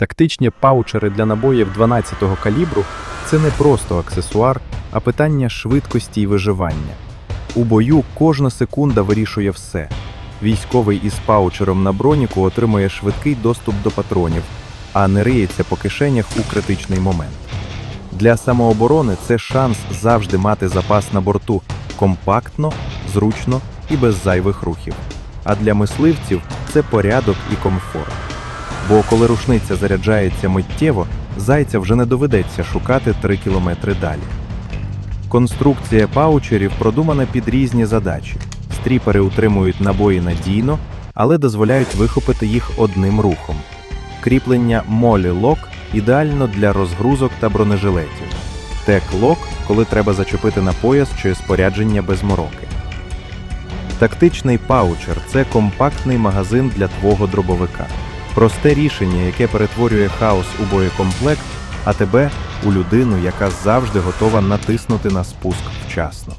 Тактичні паучери для набоїв 12-го калібру це не просто аксесуар, а питання швидкості і виживання. У бою кожна секунда вирішує все. Військовий із паучером на броніку отримує швидкий доступ до патронів, а не риється по кишенях у критичний момент. Для самооборони це шанс завжди мати запас на борту компактно, зручно і без зайвих рухів. А для мисливців це порядок і комфорт. Бо коли рушниця заряджається миттєво, зайця вже не доведеться шукати 3 кілометри далі. Конструкція паучерів продумана під різні задачі. Стріпери утримують набої надійно, але дозволяють вихопити їх одним рухом. Кріплення молі-лок ідеально для розгрузок та бронежилетів. Тек-лок, коли треба зачепити на пояс чи спорядження без мороки. Тактичний паучер це компактний магазин для твого дробовика. Просте рішення, яке перетворює хаос у боєкомплект, а тебе у людину, яка завжди готова натиснути на спуск вчасно.